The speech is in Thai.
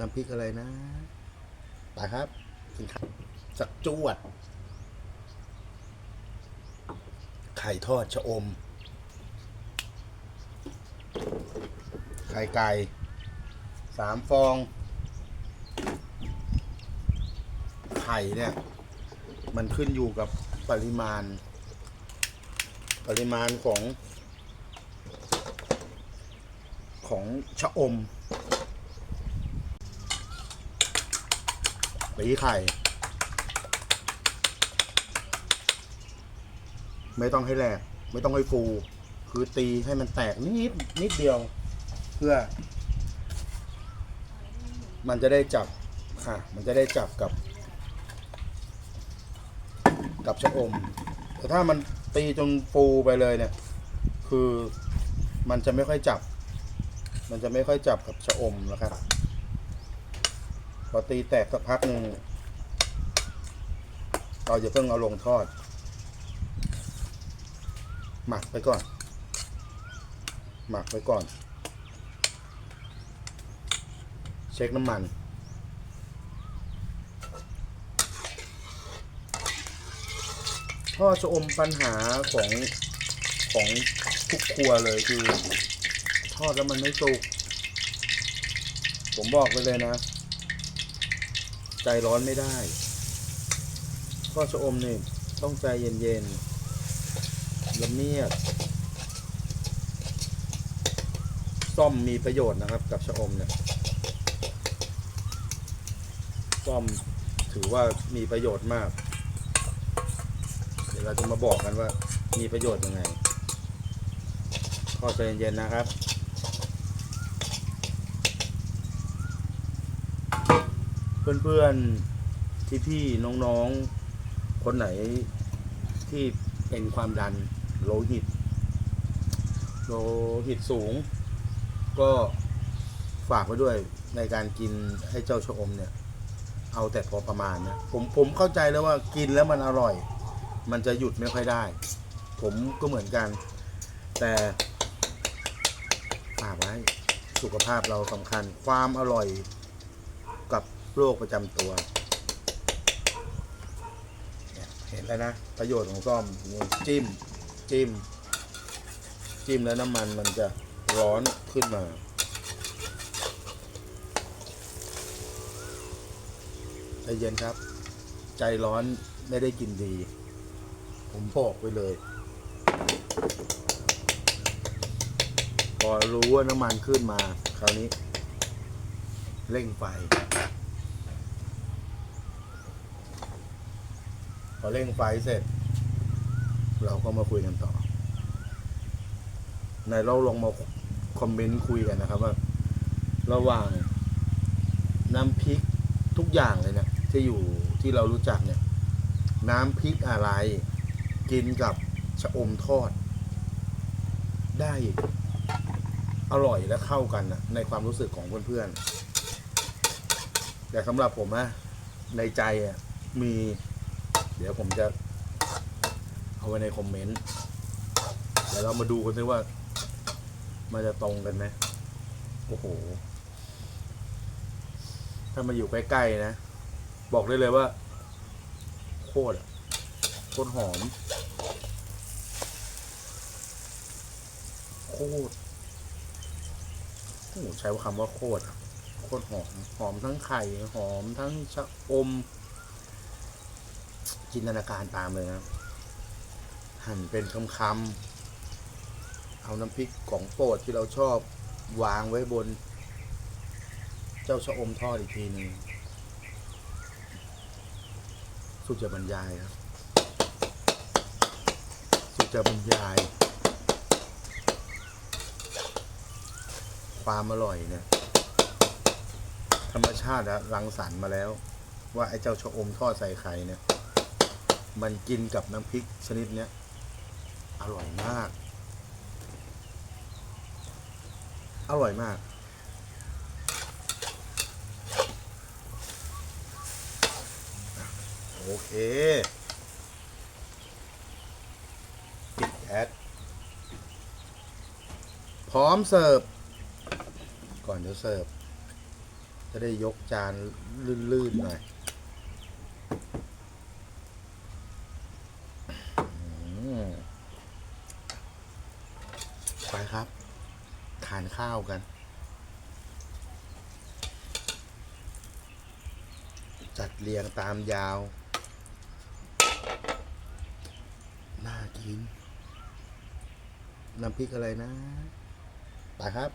น้ำพริกอะไรนะไปครับกินข้าวสักจวด ไข่ทอดชะอม ไข่ไก่สามฟอง ไข่เนี่ย มันขึ้นอยู่กับปริมาณ ปริมาณของ ของชะอม ตีไข่ ไม่ต้องให้แหลก ไม่ต้องให้ฟู คือตีให้มันแตกนิดนิดเดียว เพื่อ มันจะได้จับค่ะ มันจะได้จับกับ กับชะอม แต่ถ้ามันตีจนฟูไปเลยเนี่ย คือมันจะไม่ค่อยจับ มันจะไม่ค่อยจับกับชะอมนะครับ พอตีแตกสักพักหนึ่งเราจะเพิ่งเอาลงทอด หมักไปก่อน หมักไปก่อน เช็คน้ำมันพ่อชะอมปัญหาของของทุกครัวเลยคือ ทอดแล้วมันไม่สุก ผมบอกไปเลยนะ ใจร้อนไม่ได้ทอชะอมนี่ต้องใจเย็นๆละเมียดซ่อมมีประโยชน์นะครับ กับชะอมเนี่ยซ่อมถือว่ามีประโยชน์มาก เดี๋ยวเราจะมาบอกกันว่ามีประโยชน์ยังไงทอใจเย็นๆนะครับ เพื่อนๆพี่น้องๆ คนไหนที่เป็นความดันโลหิต โลหิตสูง ก็ฝากไว้ด้วยในการกินให้เจ้าชะอมเนี่ย เอาแต่พอประมาณนะผมผมเข้าใจแล้วว่ากินแล้วมันอร่อย มันจะหยุดไม่ค่อยได้ ผมก็เหมือนกัน แต่ฝากไว้สุขภาพเราสำคัญความอร่อย โรคประจำตัวเห็นแล้วนะ ประโยชน์ของซ่อมจิ้ม จิ้ม จิ้มแล้วน้ำมันมันจะร้อนขึ้นมา ใจเย็นครับ ใจร้อนไม่ได้กินดี ผมบอกไปเลย พอรู้ว่าน้ำมันขึ้นมา คราวนี้ เร่งไฟ พอเร่งไฟเสร็จ เราก็มาคุยกันต่อ ในเราลองมาคอมเมนต์คุยกันนะครับว่า ระหว่างน้ำพริกทุกอย่างเลยเนี่ยที่อยู่ที่เรารู้จักเนี่ย น้ำพริกอะไร กินกับชะอมทอด ได้อร่อยและเข้ากันนะในความรู้สึกของเพื่อนๆแต่สำหรับผมนะในใจมี เดี๋ยวผมจะเอาไว้ในคอมเมนต์เดี๋ยวเรามาดูกันซิว่า มันจะตรงกันไหมโอ้โห ถ้ามาอยู่ใกล้ๆนะ บอกได้เลยว่า โคตรโคตรหอม โคตรโอ้ใช้คำว่าโคตรโคตรหอม หอมทั้งไข่ หอมทั้งชะอม จินตนาการตามเลยนะหั่นเป็นคำๆเอาน้ำพริกของโปรดที่เราชอบวางไว้บน เจ้าชะอมทอดอีกทีหนึ่งสุดจะบรรยายครับสุดจะบรรยาย ความอร่อยเนี่ยธรรมชาติอะรังสรรค์มาแล้ว ว่าไอ้เจ้าชะอมทอดใส่ไข่เนี่ย มันกินกับน้ำพริกชนิดเนี้ยอร่อยมาก อร่อยมาก โอเคปิดแอดพร้อมเสิร์ฟ ก่อนจะเสิร์ฟ จะได้ยกจานลื่นๆหน่อยอืม ไปครับ ทานข้าวกัน จัดเรียงตามยาว น่ากิน น้ำพริกอะไรนะ ไปครับ